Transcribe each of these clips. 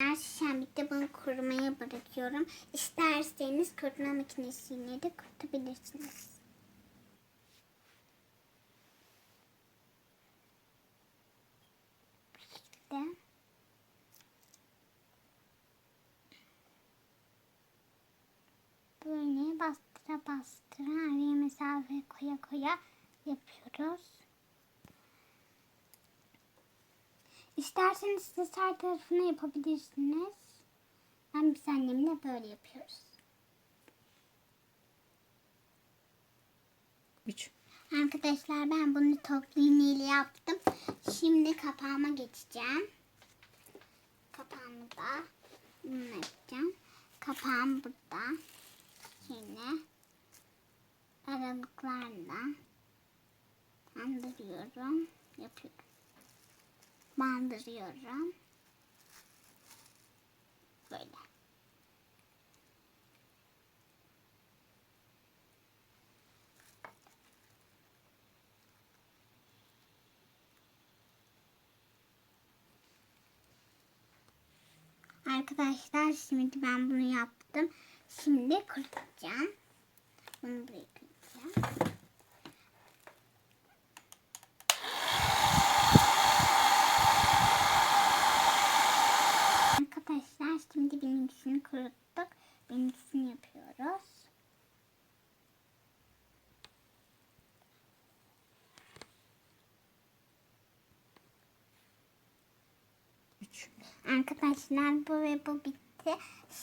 Eğer şişem bitti bunu kurumaya bırakıyorum. İsterseniz kurutma makinesiyle de kurutabilirsiniz. Bu. Böyle bastıra bastıra araya mesafe koya koya yapıyoruz. İsterseniz siz her tarafını yapabilirsiniz. Ben biz annemle böyle yapıyoruz. 3. Arkadaşlar ben bunu toplu iğneyle yaptım. Şimdi kapağıma geçeceğim. Kapağımı da bunu yapacağım. Kapağım burada. Yine aralıklarla bandırıyorum. Yapıyorum. Bandırıyorum. Böyle. Arkadaşlar şimdi ben bunu yaptım. Şimdi kurutacağım. Bunu buraya Arkadaşlar şimdi benimkisini kuruttuk. Benimkisini yapıyoruz. Üç. Arkadaşlar bu ve bu bitti.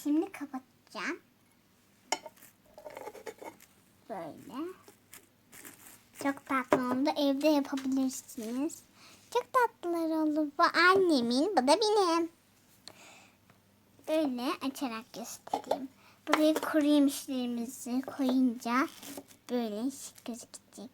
Şimdi kapatacağım. Böyle. Çok tatlı oldu. Evde yapabilirsiniz. Çok tatlılar oldu. Bu annemin, bu da benim. Böyle açarak göstereyim. Buraya kuru yemişlerimizi koyunca böyle şık gözükecek.